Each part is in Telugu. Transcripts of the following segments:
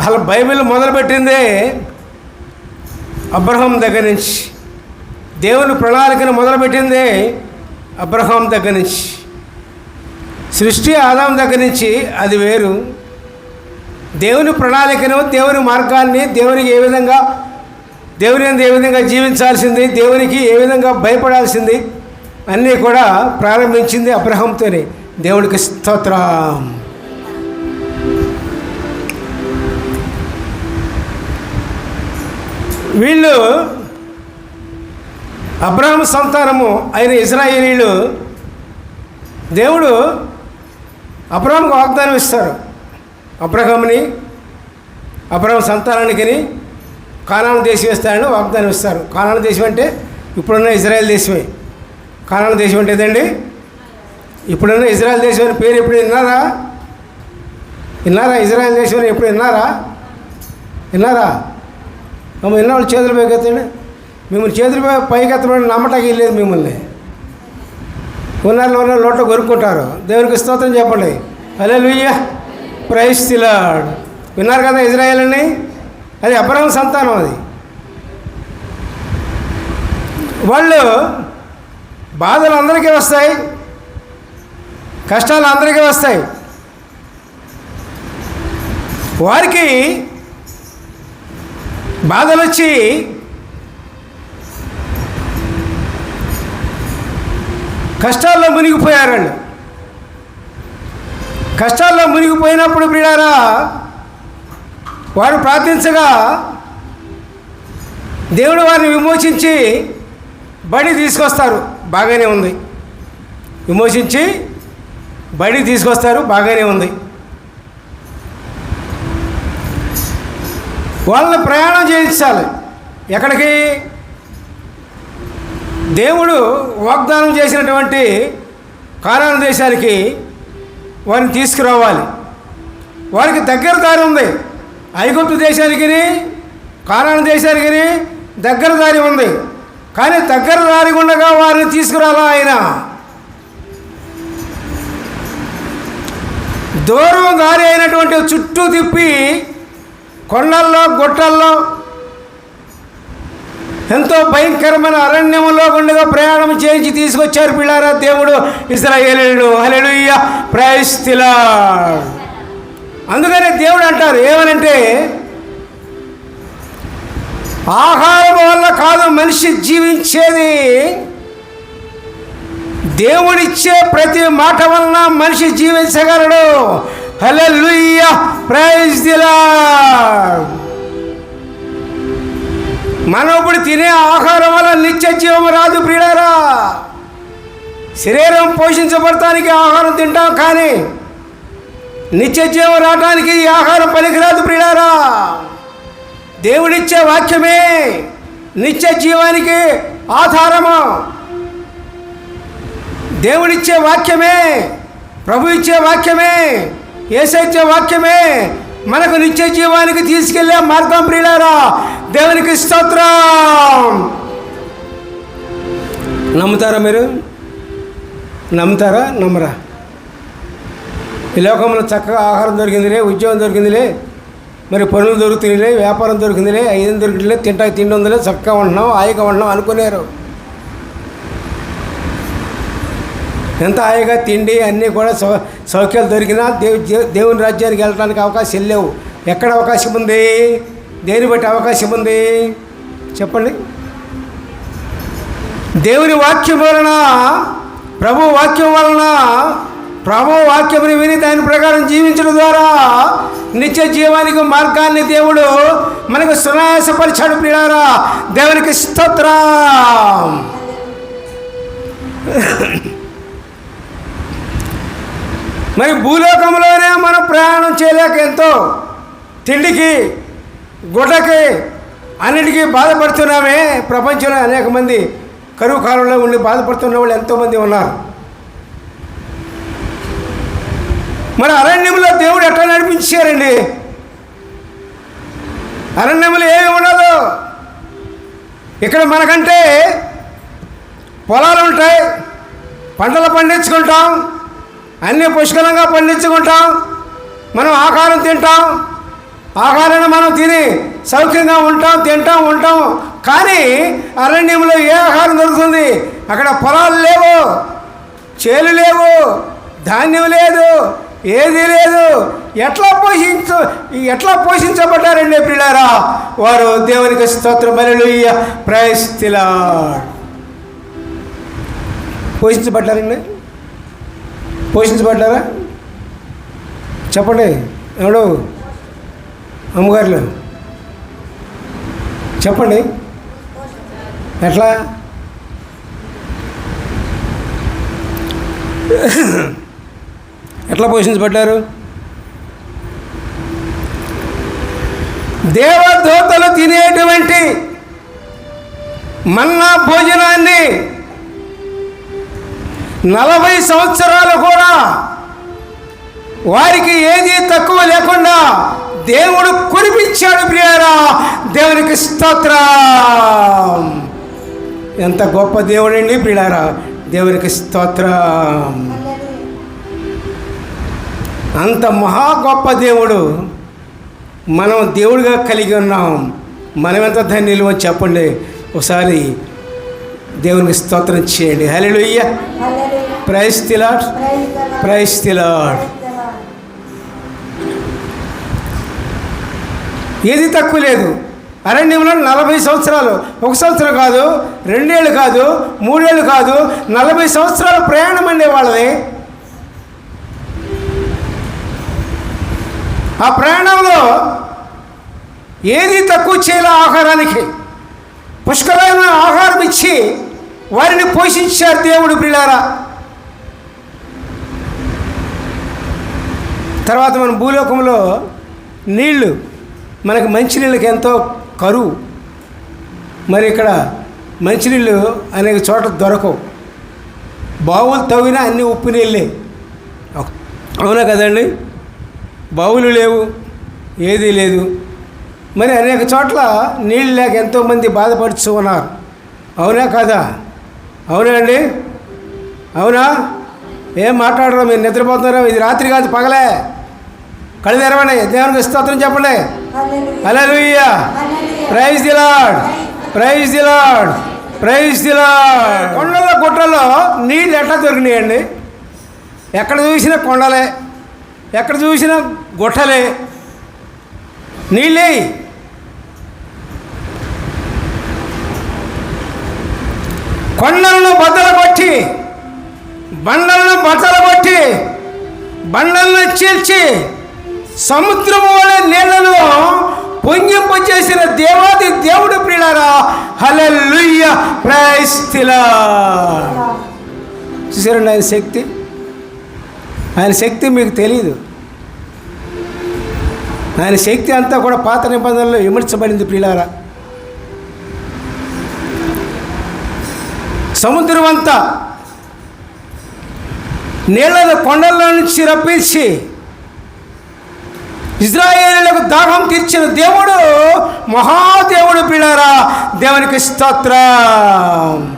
అసలు బైబిల్ మొదలుపెట్టిందే అబ్రహం దగ్గర నుంచి. దేవుని ప్రణాళికను మొదలుపెట్టిందే అబ్రహాం దగ్గర నుంచి. సృష్టి ఆదాం దగ్గర నుంచి అది వేరు. దేవుని ప్రణాళికను దేవుని మార్గాన్ని దేవునికి ఏ విధంగా దేవుని ఏ విధంగా జీవించాల్సింది దేవునికి ఏ విధంగా భయపడాల్సింది అన్నీ కూడా ప్రారంభించింది అబ్రహంతోనే. దేవుడికి స్తోత్రం. వీళ్ళు అబ్రహం సంతానము అయిన ఇజ్రాయేలీలు దేవుడు అబ్రహంకు వాగ్దానం ఇస్తారు. అబ్రహంని అబ్రహం సంతానానికి కానాన దేశం ఇస్తారని వాగ్దానం ఇస్తారు. కానాన దేశం అంటే ఇప్పుడున్న ఇజ్రాయెల్ దేశమే. కానాన దేశం అంటే ఏదండి? ఇప్పుడున్న ఇజ్రాయెల్ దేశం అని పేరు ఎప్పుడు విన్నారా? విన్నారా? ఇజ్రాయెల్ దేశం అని ఎప్పుడు విన్నారా? విన్నారా? అమ్మ విన్న వాళ్ళు చేతులు పైకెత్తండి మిమ్మల్ని చేతులు పై- పైకెత్తమని నమ్మటానికి వెళ్ళేది మిమ్మల్ని. ఉన్నారు ఉన్న లోట కొరుక్కుంటారు దేవునికి స్తోత్రం చెప్పండి. అలే లుయ్య ప్రైస్ తిలాడ్ విన్నారు కదా ఇజ్రాయెల్ అని అది అబ్రహం సంతానం అది. వాళ్ళు బాధలు అందరికీ వస్తాయి. కష్టాలు అందరికీ వస్తాయి. వారికి బాధలు వచ్చి కష్టాల్లో మునిగిపోయారండి. కష్టాల్లో మునిగిపోయినప్పుడు బిడారా వారు ప్రార్థించగా దేవుడు వారిని విమోచించి బడి తీసుకొస్తారు బాగానే ఉంది. విమోచించి బడి తీసుకొస్తారు బాగానే ఉంది. వాళ్ళని ప్రయాణం చేయించాలి. ఎక్కడికి? దేవుడు వాగ్దానం చేసినటువంటి కానాను దేశానికి వారిని తీసుకురావాలి. వారికి దగ్గర దారి ఉంది. ఐగుప్తు దేశానికి కానాను దేశానికి దగ్గర దారి ఉంది. కానీ దగ్గర దారి ఉండగా వారిని తీసుకురాలా ఆయన? దూరం దారి అయినటువంటి చుట్టూ తిప్పి కొండల్లో గుట్టల్లో ఎంతో భయంకరమైన అరణ్యంలో గుండెగా ప్రయాణం చేయించి తీసుకొచ్చారు పిల్లారా దేవుడు. ఇస్రాయేలీలు హలెడుయ్య ప్రయస్తిలా అందుకనే దేవుడు అంటారు ఏమనంటే ఆహారం వల్ల కాదు మనిషి జీవించేది. దేవుడిచ్చే ప్రతి మాట వలన మనిషి జీవించగలడు. హల్లెలూయ ప్రైజ్ దిలా మనం ఇప్పుడు తినే ఆహారం వల్ల నిత్య జీవం రాదు ప్రియులారా. శరీరం పోషించబడటానికి ఆహారం తింటాం కానీ నిత్య జీవం రావడానికి ఈ ఆహారం పనికిరాదు ప్రియులారా. దేవుడిచ్చే వాక్యమే నిత్య జీవానికి ఆధారము. దేవుడిచ్చే వాక్యమే ప్రభు ఇచ్చే వాక్యమే ఏసైతే వాక్యమే మనకు నిత్య జీవానికి తీసుకెళ్ళే మార్గం ప్రియులారా. దేవునికి స్తోత్రం. నమ్ముతారా మీరు? నమ్ముతారా? నమ్మరా? ఈ లోకంలో చక్కగా ఆహారం దొరికిందిలే ఉద్యోగం దొరికిందిలే మరి పనులు దొరుకుతున్నాయిలే వ్యాపారం దొరికిందిలే ఐదు దొరికిందిలే తింటా తిండి ఉందిలే చక్కగా ఉంటున్నాం హాయిగా ఉంటున్నాం అనుకునేరు. ఎంత హాయిగా తిండి అన్నీ కూడా సౌ సౌఖ్యాలు దొరికినా దేవు దే- దేవుని రాజ్యానికి వెళ్ళడానికి అవకాశం లేవు. ఎక్కడ అవకాశం ఉంది? దేని బట్టి అవకాశం ఉంది? చెప్పండి. దేవుని వాక్యం వలన ప్రభు వాక్యం వలన ప్రభు వాక్యముని విని దాని ప్రకారం జీవించడం ద్వారా నిత్య జీవానికి మార్గాన్ని దేవుడు మనకు సునాయాసపరిచాడు ప్రియారా దేవునికి స్తోత్రం. మరి భూలోకంలోనే మనం ప్రయాణం చేయలేక ఎంతో తిండికి గుడ్డకి అన్నిటికీ బాధపడుతున్నామే. ప్రపంచంలో అనేక మంది కరువు కాలంలో ఉండి బాధపడుతున్న వాళ్ళు ఎంతోమంది ఉన్నారు. మరి అరణ్యంలో దేవుడు ఎట్లా నడిపించారండి? అరణ్యంలో ఏమి ఉండదు ఇక్కడ మనకంటే పొలాలు ఉంటాయి. పంటలు పండించుకుంటాం. అన్నీ పుష్కలంగా పండించుకుంటాం. మనం ఆహారం తింటాం. ఆహారాన్ని మనం తిని సౌఖ్యంగా ఉంటాం తింటాం ఉంటాం. కానీ అరణ్యంలో ఏ ఆహారం దొరుకుతుంది? అక్కడ పొలాలు లేవు చేలు లేవు ధాన్యం లేదు ఏది లేదు. ఎట్లా పోషించు ఎట్లా పోషించబడ్డారండి పిల్లారా వారు దేవునికి స్తోత్రం బలియ ప్రయస్తిలా పోషించబడ్డారండి? పోషించబడ్డారా? చెప్పండి. ఎవడు అమ్మగారులు. చెప్పండి. ఎట్లా? ఎట్లా పోషించబడ్డారు? దేవదూతలు తినేటువంటి మన్నా భోజనాన్ని నలభై సంవత్సరాలు కూడా వారికి ఏది తక్కువ లేకుండా దేవుడు కురిపించాడు ప్రియారా. దేవునికి స్తోత్రం. ఎంత గొప్ప దేవుడండి ప్రియారా దేవునికి స్తోత్రం. అంత మహా గొప్ప దేవుడు మనం దేవుడిగా కలిగి ఉన్నాం. మనం ఎంత ధన్యులు చెప్పండి. ఒకసారి దేవునికి స్తోత్రం చేయండి. హల్లెలూయా ప్రైస్ తిలాడ్ ప్రైస్ తిలాడ్ ఏది తక్కువ లేదు. అరణ్యంలో నలభై సంవత్సరాలు. ఒక సంవత్సరం కాదు రెండేళ్ళు కాదు మూడేళ్ళు కాదు నలభై సంవత్సరాల ప్రయాణం అండి వాళ్ళది. ఆ ప్రయాణంలో ఏది తక్కువ చేయాల ఆహారానికి పుష్కలమైన ఆహారం ఇచ్చి వారిని పోషించారు దేవుడు పిల్లారా తర్వాత మన భూలోకంలో నీళ్ళు మనకి మంచినీళ్ళకి ఎంతో కరువు. మరి ఇక్కడ మంచినీళ్ళు అనేక చోట్ల దొరకవు. బావులు తవ్వినా అన్ని ఉప్పు నీళ్ళే. అవునా కదండి? బావులు లేవు ఏదీ లేదు. మరి అనేక చోట్ల నీళ్ళు లేక ఎంతోమంది బాధపడుచు ఉన్నారు. అవునా కదా? అవునా అండి? అవునా? ఏం మాట్లాడరు మీరు నిద్రపోతున్నారా. ఇది రాత్రి కాదు పగలే. కళ్ళు తెరవండి. దేవునికి స్తోత్రం చెప్పండి. Hallelujah. Praise the Lord. Praise the Lord. Praise the Lord. కొండల గుట్టల్లో నీళ్ళు ఎట్లా దొరికినాయండి? ఎక్కడ చూసినా కొండలే. ఎక్కడ చూసినా గుట్టలే. నీళ్ళే కొండలను బద్దలు కొట్టి బండలను బట్టలు కొట్టి బండలను చీల్చి సముద్రము వలె నీళ్ళను పొంగింపచేసిన దేవాది దేవుడు ప్రియులారా హల్లెలూయా ప్రైస్ చూసారండి ఆయన శక్తి? ఆయన శక్తి మీకు తెలియదు ఆయన శక్తి అంతా కూడా పాత నిబంధనలో విమర్శబడింది ప్రియులారా. సముద్రం అంతా నీళ్ళను కొండల్లో నుంచి రప్పించి ఇజ్రాయేలులకు దాహం తీర్చిన దేవుడు మహాదేవుడు పిల్లరా. దేవునికి స్తోత్రం.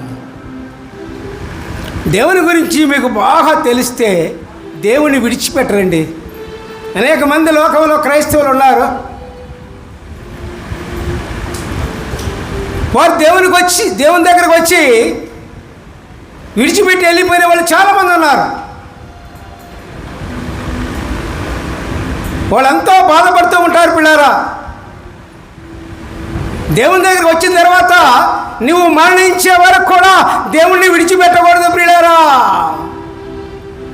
దేవుని గురించి మీకు బాగా తెలిస్తే దేవుని విడిచిపెట్టరండి. అనేక మంది లోకంలో క్రైస్తవులు ఉన్నారు. వారు దేవునికి వచ్చి దేవుని దగ్గరకు వచ్చి విడిచిపెట్టి వెళ్ళిపోయిన వాళ్ళు చాలామంది ఉన్నారు. వాళ్ళంతా బాధపడుతూ ఉంటారు పిల్లారా. దేవుని దగ్గరికి వచ్చిన తర్వాత నువ్వు మరణించే వరకు కూడా దేవుణ్ణి విడిచిపెట్టకూడదు పిల్లారా.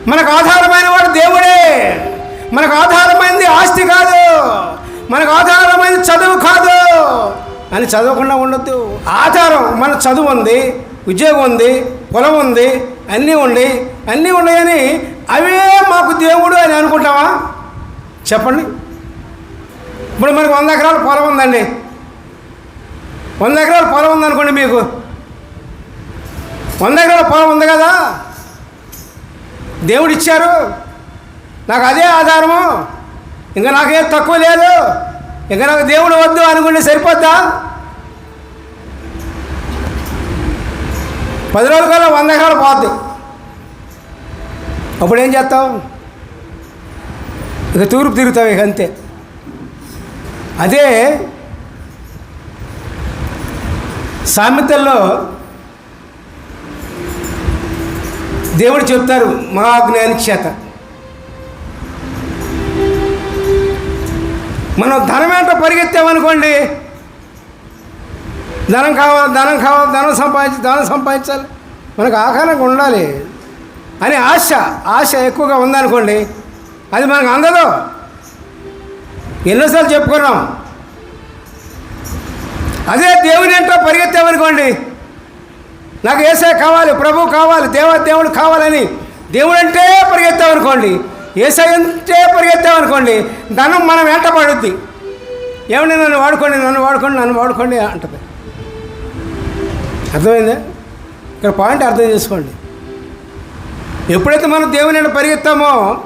మనకు ఆధారమైన వాడు దేవుడే. మనకు ఆధారమైనది ఆస్తి కాదు. మనకు ఆధారమైనది చదువు కాదు. అని చదవకుండా ఉండొద్దు. ఆధారం మన చదువు ఉంది ఉద్యోగం ఉంది పొలం ఉంది అన్నీ ఉండి అన్నీ ఉన్నాయని అవే మాకు దేవుడు అని అనుకుంటావా? చెప్పండి. ఇప్పుడు మనకు వంద ఎకరాల పొలం ఉందండి. వంద ఎకరాల పొలం ఉందనుకోండి మీకు. వంద ఎకరాల పొలం ఉంది కదా? దేవుడు ఇచ్చారు. నాకు అదే ఆధారము. ఇంకా నాకేం తక్కువ లేదు. ఇంకా నాకు దేవుడు వద్దు అనుకుంటే సరిపోద్దా? పది రోజుల కల్లా వంద ఎకరాలు పోద్ది. అప్పుడు ఏం చేస్తావు? ఇక తూర్పు తిరుగుతావు ఇక అంతే. అదే సామెతల్లో దేవుడు చెప్తారు మహాజ్ఞాని చేత మనం ధనం ఏంటో పరిగెత్తామనుకోండి ధనం కావాలి ధనం కావాలి ధనం సంపాదించి ధనం సంపాదించాలి. మనకు ఆకారంగా ఉండాలి. అని ఆశ ఆశ ఎక్కువగా ఉందనుకోండి అది మనకు అందదు. ఎన్నోసార్లు చెప్పుకున్నాం. అదే దేవుని ఏంటో పరిగెత్తామనుకోండి నాకు ఏసే కావాలి ప్రభు కావాలి దేవ దేవుడు కావాలని దేవుడు అంటే పరిగెత్తామనుకోండి ఏసై అంటే పరిగెత్తామనుకోండి ధనం మనం వెంట పడుద్ది. ఏమండి నన్ను వాడుకోండి నన్ను వాడుకోండి నన్ను వాడుకోండి అంటది. అర్థమైందా? ఇక్కడ పాయింట్ అర్థం చేసుకోండి. ఎప్పుడైతే మనం దేవుని పరిగెత్తామో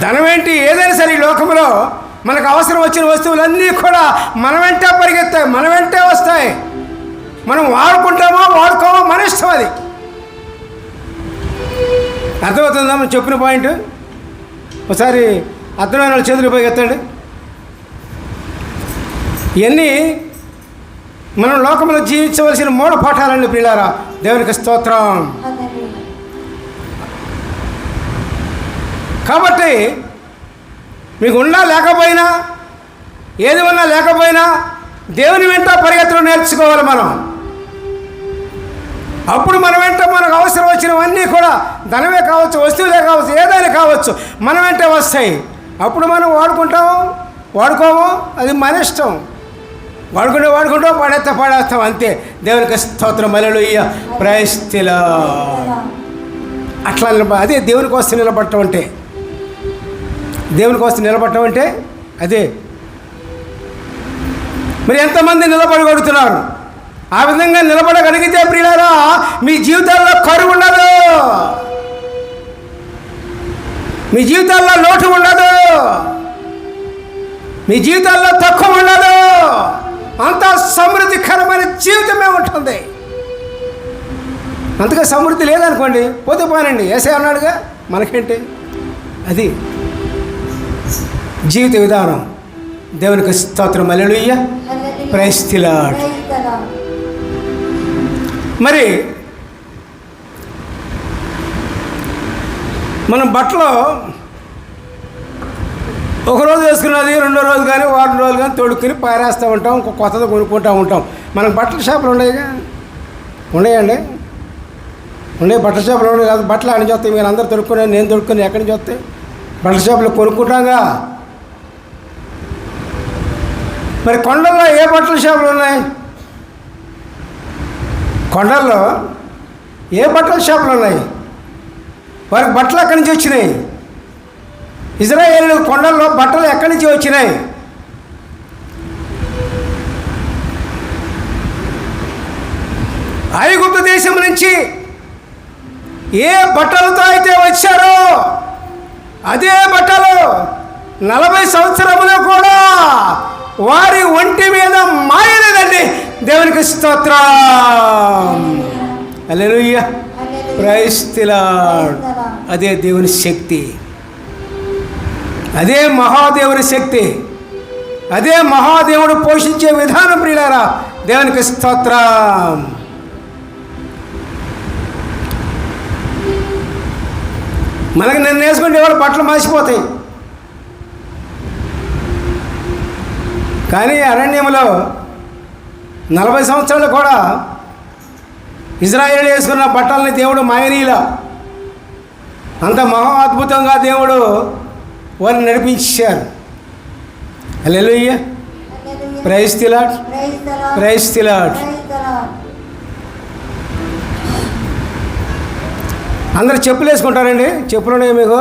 ధనం ఏంటి? ఏదైనా సరే ఈ లోకంలో మనకు అవసరం వచ్చిన వస్తువులన్నీ కూడా మన వెంటే పరిగెత్తాయి మన వెంటే వస్తాయి. మనం వాడుకుంటామో వాడుకోమో మన ఇష్టం అది. అర్థమవుతుందా మనం చెప్పిన పాయింట్? ఒకసారి అర్థమైన వాళ్ళు చేతులు పోయి ఇవన్నీ మనం లోకంలో జీవించవలసిన మూల పాఠాలండి పిల్లారా దేవునికి స్తోత్రం. కాబట్టి మీకు ఉన్నా లేకపోయినా ఏది ఉన్నా లేకపోయినా దేవుని వెంట పరిగెత్తడం నేర్చుకోవాలి మనం. అప్పుడు మన వెంట మనకు అవసరం వచ్చినవన్నీ కూడా ధనమే కావచ్చు వస్తువులే కావచ్చు ఏదైనా కావచ్చు మన వెంటే వస్తాయి. అప్పుడు మనం వాడుకుంటాము వాడుకోము అది మన ఇష్టం. వాడుకుంటూ వాడుకుంటూ పాడేస్తా పాడేస్తాం అంతే. దేవునికి స్తోత్రం మలలు ఇయ్య ప్రయస్తిలా అట్లా నిలబ అదే దేవుని కోసం నిలబడటం అంటే. దేవుని కోసం నిలబడటం అంటే అదే. మరి ఎంతమంది నిలబడగడుతున్నారు ఆ విధంగా నిలబడగలిగితే ప్రియులారా మీ జీవితాల్లో కరువు ఉండదు. మీ జీవితాల్లో లోటు ఉండదు. మీ జీవితాల్లో తక్కువ ఉండదు. అంత సమృద్ధికరమైన జీవితమే ఉంటుంది. అంతగా సమృద్ధి లేదనుకోండి పోతే పోనండి. ఏసే అన్నాడుగా మనకేంటి? అది జీవిత విధానం. దేవునికి స్తోత్రం. అల్లెలుయ్య ప్రైస్తిలాడ్ మరి మనం బట్టలు ఒక రోజు వేసుకున్నది రెండో రోజు కానీ వారం రోజులు కానీ తొడుక్కుని పారేస్తూ ఉంటాం ఇంకో కొత్తది కొనుక్కుంటూ ఉంటాం. మనకు బట్టల షాపులు ఉన్నాయిగా ఉన్నాయండి? ఉండే బట్టల షాపులు ఉన్నాయి కాదు బట్టలు అని చూస్తాయి మీరు అందరు తొడుక్కునే నేను తొడుక్కుని ఎక్కడి నుంచి వస్తాయి? బట్టల షాపులో కొనుక్కుంటాంగా మరి కొండల్లో ఏ బట్టల షాపులు ఉన్నాయి? కొండల్లో ఏ బట్టల షాపులు ఉన్నాయి? వారికి బట్టలు అక్కడి నుంచి వచ్చినాయి? ఇజ్రాయేల్ కొండల్లో బట్టలు ఎక్కడి నుంచి వచ్చినాయి? ఐగుప్తు దేశం నుంచి ఏ బట్టలతో అయితే వచ్చారో అదే బట్టలు నలభై సంవత్సరములో కూడా వారి ఒంటి మీద మాయలేదండి. దేవునికి స్తోత్రం. అల్లెలుయ్య ప్రైస్తిలాడ్ అదే దేవుని శక్తి. అదే మహాదేవుని శక్తి. అదే మహాదేవుడు పోషించే విధానం ప్రియులారా దేవునికి స్తోత్రం. మనకి నిన్న వేసుకుంటే ఎవరు బట్టలు మాసిపోతాయి కానీ అరణ్యంలో నలభై సంవత్సరాలు కూడా ఇజ్రాయేల్ వేసుకున్న బట్టల్ని దేవుడు మాయనీల అంత మహా అద్భుతంగా దేవుడు వారిని నడిపించారు. Hallelujah praise the Lord praise the Lord అందరు చెప్పులు వేసుకుంటారండి. చెప్పులు ఉన్నాయా మీకు?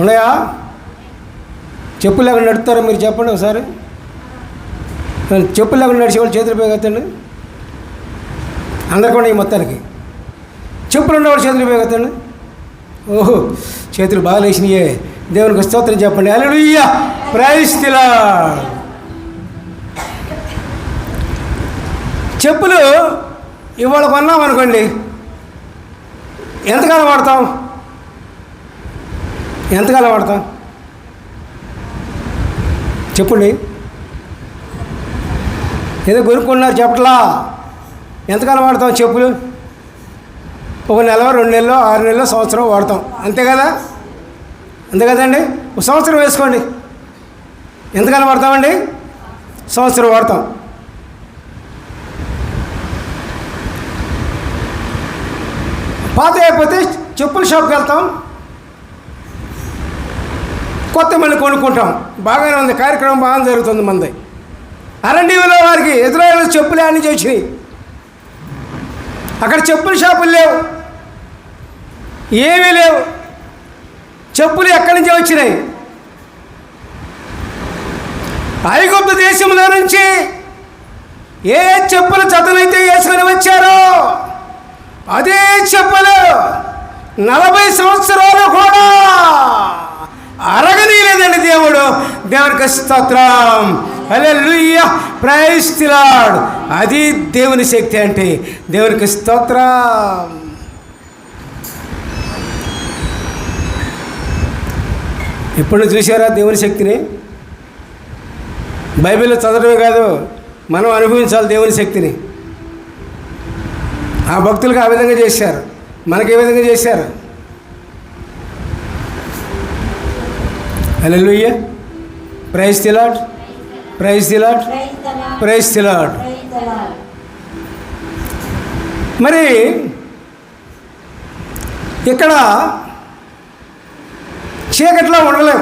ఉన్నాయా? చెప్పులు లేకుండా నడుపుతారా మీరు చెప్పండి ఒకసారి. చెప్పులు లేకుండా నడిచేవాళ్ళు చేతులు పోగొత్తండి అందరికి ఉన్నాయి మొత్తానికి. చెప్పులు ఉన్నవాడు చేతులు పోగొత్తండి ఓహో చేతులు బాగా లేచినాయే. దేవునికి స్తోత్రం చెప్పండి. అలలుయ్య ప్రైస్తిలా చెప్పులు ఇవాళ కొన్నాం అనుకోండి. ఎంతకాలం వాడతాం? ఎంతకాలం వాడతాం? చెప్పండి. ఏదో కొనుక్కున్నారు చెప్పట్లా? ఎంతకాలం వాడతాం చెప్పులు? ఒక నెల రెండు నెలలు ఆరు నెలలు సంవత్సరం వాడతాం. అంతే కదా? అంతే కదండి? ఒక సంవత్సరం వేసుకోండి. ఎంతకాలం వాడతామండి? సంవత్సరం వాడతాం. పాత అయిపోతే చెప్పుల షాప్కి వెళ్తాం. కొత్త మళ్ళీ కొనుక్కుంటాం. బాగానే ఉంది. కార్యక్రమం బాగా జరుగుతుంది మంది. అరండీవిలో వారికి ఎదురైన చెప్పులు అన్నీ చేసినాయి. అక్కడ చెప్పుల షాపులు లేవు. ఏమీ లేవు. చెప్పులు ఎక్కడి నుంచి వచ్చినాయి. ఐగుప్తు దేశంలో నుంచి ఏ చెప్పులు జతనైతే వేసుకొని వచ్చారో అదే చెప్పులు నలభై సంవత్సరాలు కూడా అరగనీయలేదండి దేవుడు. దేవునికి స్తోత్రం. అలే ప్రైస్తిలాడు అది దేవుని శక్తి అంటే దేవునికి స్తోత్ర. ఎప్పుడు చూసారా దేవుని శక్తిని? బైబిల్లో చదవడమే కాదు మనం అనుభవించాలి దేవుని శక్తిని. ఆ భక్తులకు ఆ విధంగా చేశారు. మనకి ఏ విధంగా చేశారు? Hallelujah praise the Lord praise the Lord. Praise the Lord. మరి ఇక్కడ చీకట్లో ఉండలేం.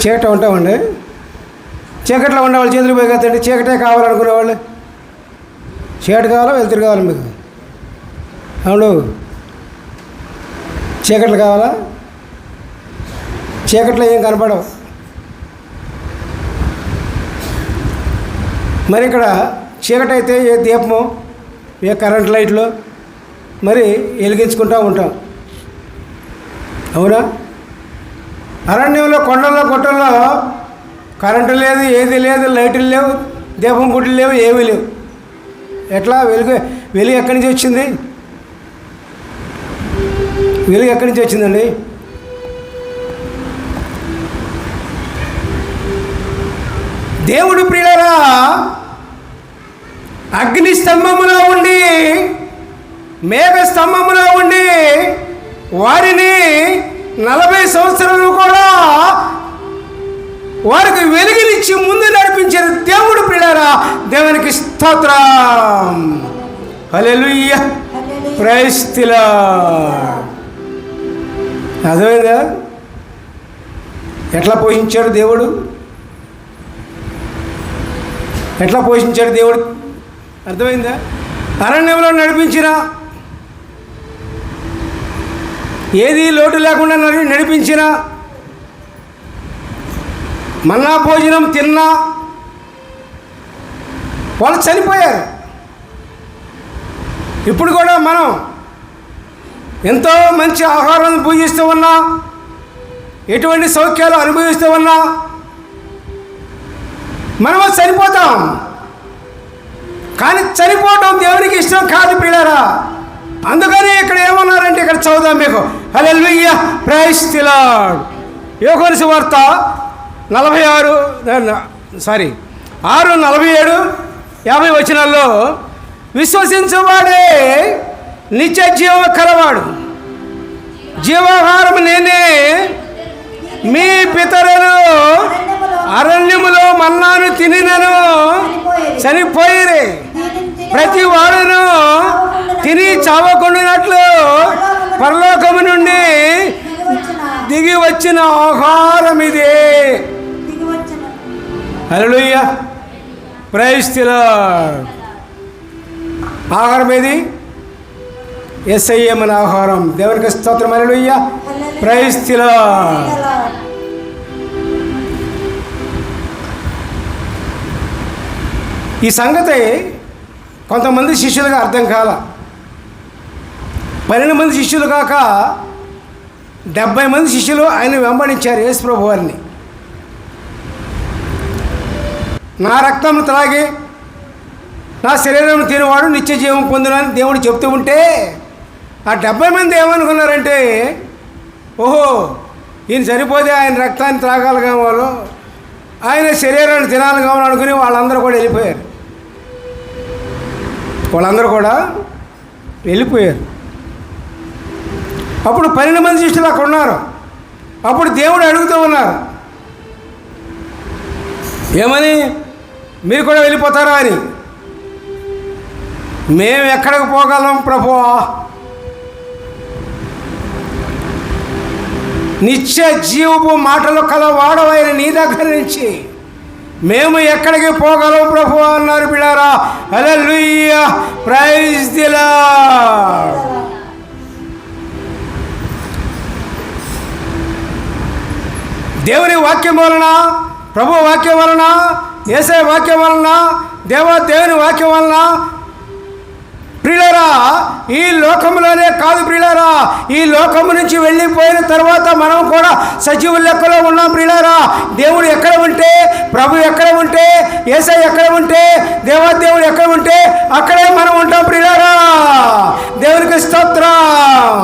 చీకట ఉంటామండి. చీకట్లో ఉండేవాళ్ళు చేతులు పోయి కదండి చీకటే కావాలనుకునేవాళ్ళు చీకటి కావాలా వెళ్తురు కావాలా మీకు? అవును. చీకట్లు కావాలా? చీకట్లో ఏం కనపడవు. మరి ఇక్కడ చీకటి అయితే ఏ దీపము ఏ కరెంట్ లైట్లు మరి వెలిగించుకుంటూ ఉంటాం. అవునా? అరణ్యంలో కొండల్లో గుట్టల్లో కరెంటు లేదు ఏది లేదు లైట్లు లేవు దీపం గుడ్లు లేవు ఏమీ లేవు. ఎట్లా? వెలుగు వెలుగు ఎక్కడి నుంచి వచ్చింది? వెలుగు ఎక్కడి నుంచి వచ్చిందండి? దేవుడు ప్రియులరా అగ్ని స్తంభములో ఉండి మేఘ స్తంభములో ఉండి వారిని నలభై సంవత్సరాలు కూడా వారికి వెలుగునిచ్చి ముందు నడిపించిన దేవుడు ప్రియులరా దేవునికి స్తోత్రం. Hallelujah. ప్రైస్తిలా అర్థమైందా? ఎట్లా పోషించాడు దేవుడు? ఎట్లా పోషించాడు దేవుడు? అర్థమైందా? అరణ్యంలో నడిపించిన ఏది లోటు లేకుండా నడి- నడిపించిన మన్నా భోజనం తిన్నా. వాళ్ళు చనిపోయారు. ఇప్పుడు కూడా మనం ఎంతో మంచి ఆహారం పూజిస్తూ ఉన్నా ఎటువంటి సౌఖ్యాలు అనుభవిస్తూ ఉన్నా మనము చనిపోతాం. కానీ చనిపోవడం దేవునికి ఇష్టం కాదు పిల్లరా. అందుకని ఇక్కడ ఏమన్నారంటే ఇక్కడ చదువుదాం మీకు. హల్లెలూయ ప్రైస్ తిలాడ్ వార్త నలభై ఆరు సారీ ఆరు నలభై ఏడు యాభై వచనాల్లో విశ్వసించువాడే నిత్య జీవ కలవాడు. జీవాహారం నేనే మీ పితరులు అరణ్యములో మన్నాను తినినను. చనిపోయిరే ప్రతి వాడును తిని చావకుండానట్లు పరలోకము నుండి దిగి వచ్చిన ఆహారం ఇదే. హలోయ ప్రైస్తిల ఆహారం ఏది? ఎస్ఐఏ మన ఆహారం. దేవునికి స్తోత్రం. హలోయ ప్రైస్తిల ఈ సంగతి కొంతమంది శిష్యులుగా అర్థం కాల. పన్నెండు మంది శిష్యులు కాక డెబ్బై మంది శిష్యులు ఆయన వెంబడించారు యేసుప్రభు వారిని. నా రక్తం త్రాగి నా శరీరం తినేవాడు నిత్య జీవం పొందునని దేవుడు చెప్తూ ఉంటే ఆ డెబ్బై మంది ఏమనుకున్నారంటే ఓహో ఈయన సరిపోతే ఆయన రక్తాన్ని త్రాగాలి కావాలో ఆయన శరీరాన్ని తినాలి కావాలని అనుకుని వాళ్ళందరూ కూడా వెళ్ళిపోయారు. వాళ్ళందరూ కూడా వెళ్ళిపోయారు. అప్పుడు పన్నెండు మంది శిష్యులు అక్కడ ఉన్నారు. అప్పుడు దేవుడు అడుగుతూ ఉన్నారు. ఏమని? మీరు కూడా వెళ్ళిపోతారా అని. మేము ఎక్కడికి పోగలం ప్రభు? నిత్య జీవపు మాటలు కలవాడవైన నీ దగ్గర నుంచి మేము ఎక్కడికి పోగలం ప్రభు అన్నారు బిడారా హల్లెలూయా. ప్రైజ్ దిలా దేవుని వాక్యం వలన ప్రభు వాక్యం వలన ఏసే వాక్యం వలన దేవా దేవుని వాక్యం వలన ప్రియులరా ఈ లోకంలోనే కాదు ప్రియులరా ఈ లోకము నుంచి వెళ్ళిపోయిన తర్వాత మనం కూడా సజీవ లెక్కలో ఉన్నాం ప్రియులరా దేవుడు ఎక్కడ ఉంటే ప్రభు ఎక్కడ ఉంటే ఏసై ఎక్కడ ఉంటే దేవాదేవుడు ఎక్కడ ఉంటే అక్కడే మనం ఉంటాం ప్రియులరా దేవునికి స్తోత్రం.